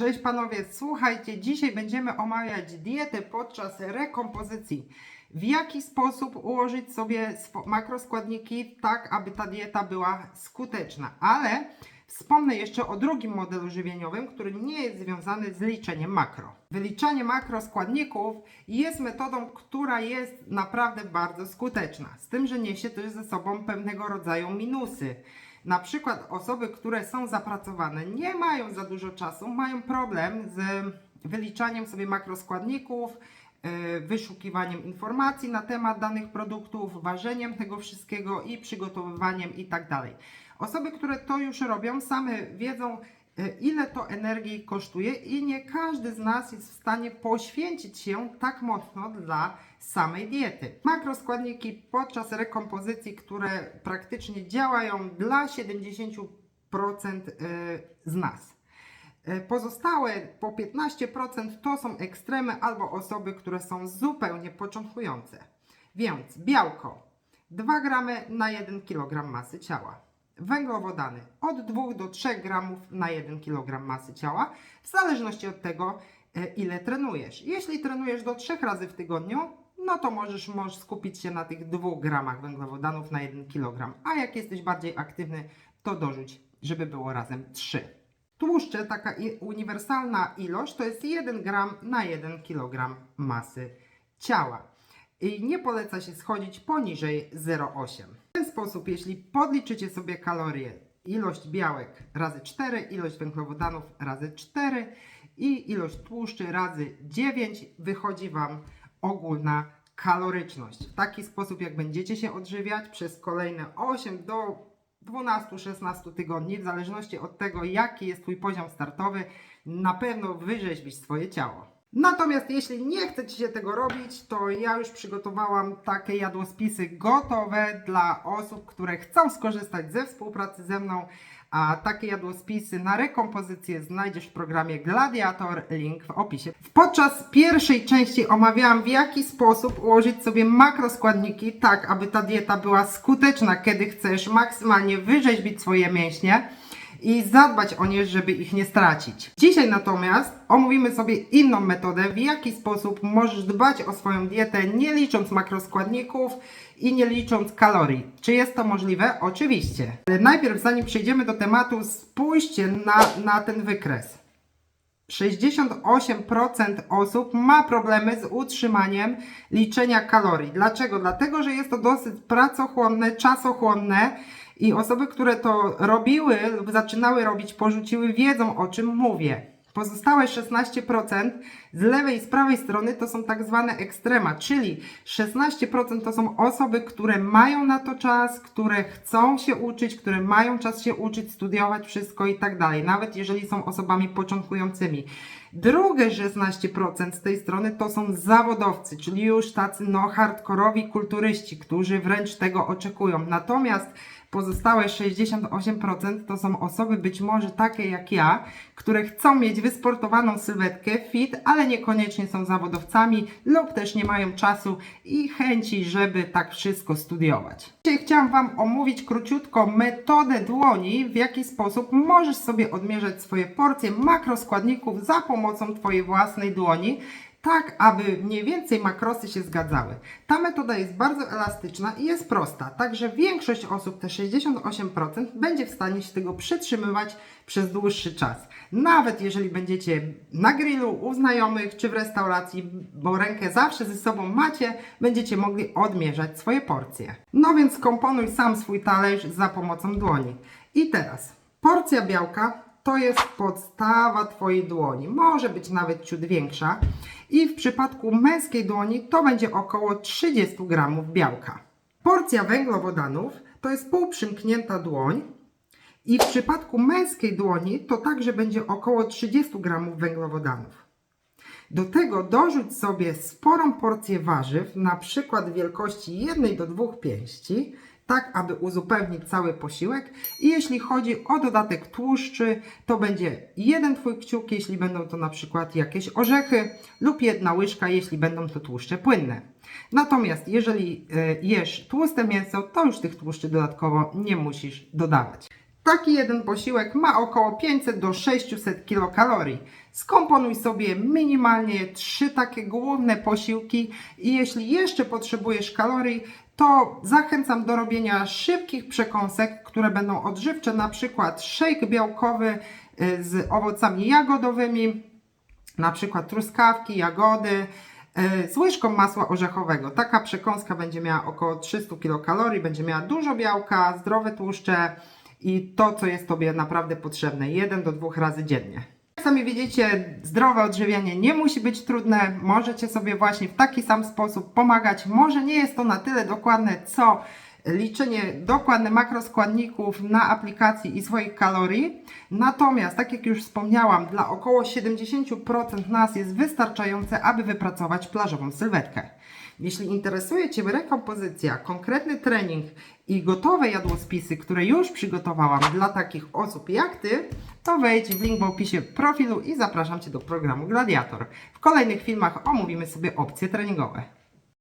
Cześć panowie, słuchajcie, dzisiaj będziemy omawiać dietę podczas rekompozycji. W jaki sposób ułożyć sobie makroskładniki tak, aby ta dieta była skuteczna. Ale wspomnę jeszcze o drugim modelu żywieniowym, który nie jest związany z liczeniem makro. Wyliczanie makroskładników jest metodą, która jest naprawdę bardzo skuteczna. Z tym, że niesie też ze sobą pewnego rodzaju minusy. Na przykład osoby, które są zapracowane, nie mają za dużo czasu, mają problem z wyliczaniem sobie makroskładników, yy, wyszukiwaniem informacji na temat danych produktów, ważeniem tego wszystkiego i przygotowywaniem i tak. Osoby, które to już robią, same wiedzą, ile to energii kosztuje i nie każdy z nas jest w stanie poświęcić się tak mocno dla samej diety. Makroskładniki podczas rekompozycji, które praktycznie działają dla 70% y, z nas. Y, Pozostałe po 15% to są ekstremy albo osoby, które są zupełnie początkujące. Więc białko 2 gramy na 1 kg masy ciała. Węglowodany od 2 do 3 gramów na 1 kg masy ciała, w zależności od tego, e, ile trenujesz. Jeśli trenujesz do 3 razy w tygodniu, no to możesz, możesz skupić się na tych 2 gramach węglowodanów na 1 kg. A jak jesteś bardziej aktywny, to dorzuć, żeby było razem 3. Tłuszcze, taka uniwersalna ilość, to jest 1 gram na 1 kg masy ciała. I nie poleca się schodzić poniżej 0,8. Ten sposób, jeśli podliczycie sobie kalorie, ilość białek razy 4, ilość węglowodanów razy 4 i ilość tłuszczy razy 9, wychodzi Wam ogólna kaloryczność. W taki sposób, jak będziecie się odżywiać przez kolejne 8 do 12-16 tygodni, w zależności od tego, jaki jest Twój poziom startowy, na pewno wyrzeźbisz swoje ciało. Natomiast jeśli nie chcecie się tego robić, to ja już przygotowałam takie jadłospisy gotowe dla osób, które chcą skorzystać ze współpracy ze mną. A takie jadłospisy na rekompozycję znajdziesz w programie Gladiator, link w opisie. Podczas pierwszej części omawiałam w jaki sposób ułożyć sobie makroskładniki tak, aby ta dieta była skuteczna, kiedy chcesz maksymalnie wyrzeźbić swoje mięśnie i zadbać o nie, żeby ich nie stracić. Dzisiaj natomiast omówimy sobie inną metodę, w jaki sposób możesz dbać o swoją dietę, nie licząc makroskładników i nie licząc kalorii. Czy jest to możliwe? Oczywiście. Ale najpierw, zanim przejdziemy do tematu, spójrzcie na, na ten wykres. 68% osób ma problemy z utrzymaniem liczenia kalorii. Dlaczego? Dlatego, że jest to dosyć pracochłonne, czasochłonne i osoby, które to robiły lub zaczynały robić, porzuciły, wiedzą o czym mówię. Pozostałe 16% z lewej i z prawej strony to są tak zwane ekstrema, czyli 16% to są osoby, które mają na to czas, które chcą się uczyć, które mają czas się uczyć, studiować wszystko i tak dalej, nawet jeżeli są osobami początkującymi. Drugie 16% z tej strony to są zawodowcy, czyli już tacy no hardkorowi kulturyści, którzy wręcz tego oczekują. Natomiast pozostałe 68% to są osoby być może takie jak ja, które chcą mieć wysportowaną sylwetkę, fit, ale niekoniecznie są zawodowcami lub też nie mają czasu i chęci, żeby tak wszystko studiować. Dzisiaj chciałam Wam omówić króciutko metodę dłoni, w jaki sposób możesz sobie odmierzać swoje porcje makroskładników za pomocą Twojej własnej dłoni tak, aby mniej więcej makrosy się zgadzały. Ta metoda jest bardzo elastyczna i jest prosta, także większość osób, te 68%, będzie w stanie się tego przytrzymywać przez dłuższy czas. Nawet jeżeli będziecie na grillu, u znajomych czy w restauracji, bo rękę zawsze ze sobą macie, będziecie mogli odmierzać swoje porcje. No więc komponuj sam swój talerz za pomocą dłoni. I teraz porcja białka to jest podstawa Twojej dłoni. Może być nawet ciut większa. I w przypadku męskiej dłoni to będzie około 30 gramów białka. Porcja węglowodanów to jest półprzymknięta dłoń. I w przypadku męskiej dłoni to także będzie około 30 gramów węglowodanów. Do tego dorzuć sobie sporą porcję warzyw, na przykład wielkości 1 do 2 pięści, tak aby uzupełnić cały posiłek. I jeśli chodzi o dodatek tłuszczy, to będzie jeden Twój kciuk, jeśli będą to na przykład jakieś orzechy, lub jedna łyżka, jeśli będą to tłuszcze płynne. Natomiast jeżeli e, jesz tłuste mięso, to już tych tłuszczy dodatkowo nie musisz dodawać. Taki jeden posiłek ma około 500 do 600 kilokalorii. Skomponuj sobie minimalnie trzy takie główne posiłki i jeśli jeszcze potrzebujesz kalorii, to zachęcam do robienia szybkich przekąsek, które będą odżywcze, na przykład shake białkowy y, z owocami jagodowymi, na przykład truskawki, jagody, e, z łyżką masła orzechowego. Taka przekąska będzie miała około 300 kilokalorii, będzie miała dużo białka, zdrowe tłuszcze i to, co jest Tobie naprawdę potrzebne, jeden do dwóch razy dziennie. Jak sami widzicie, zdrowe odżywianie nie musi być trudne. Możecie sobie właśnie w taki sam sposób pomagać. Może nie jest to na tyle dokładne, co liczenie dokładne makroskładników na aplikacji i swoich kalorii. Natomiast, tak jak już wspomniałam, dla około 70% nas jest wystarczające, aby wypracować plażową sylwetkę. Jeśli interesuje Cię rekompozycja, konkretny trening i gotowe jadłospisy, które już przygotowałam dla takich osób jak Ty, to wejdź w link w opisie profilu i zapraszam Cię do programu Gladiator. W kolejnych filmach omówimy sobie opcje treningowe.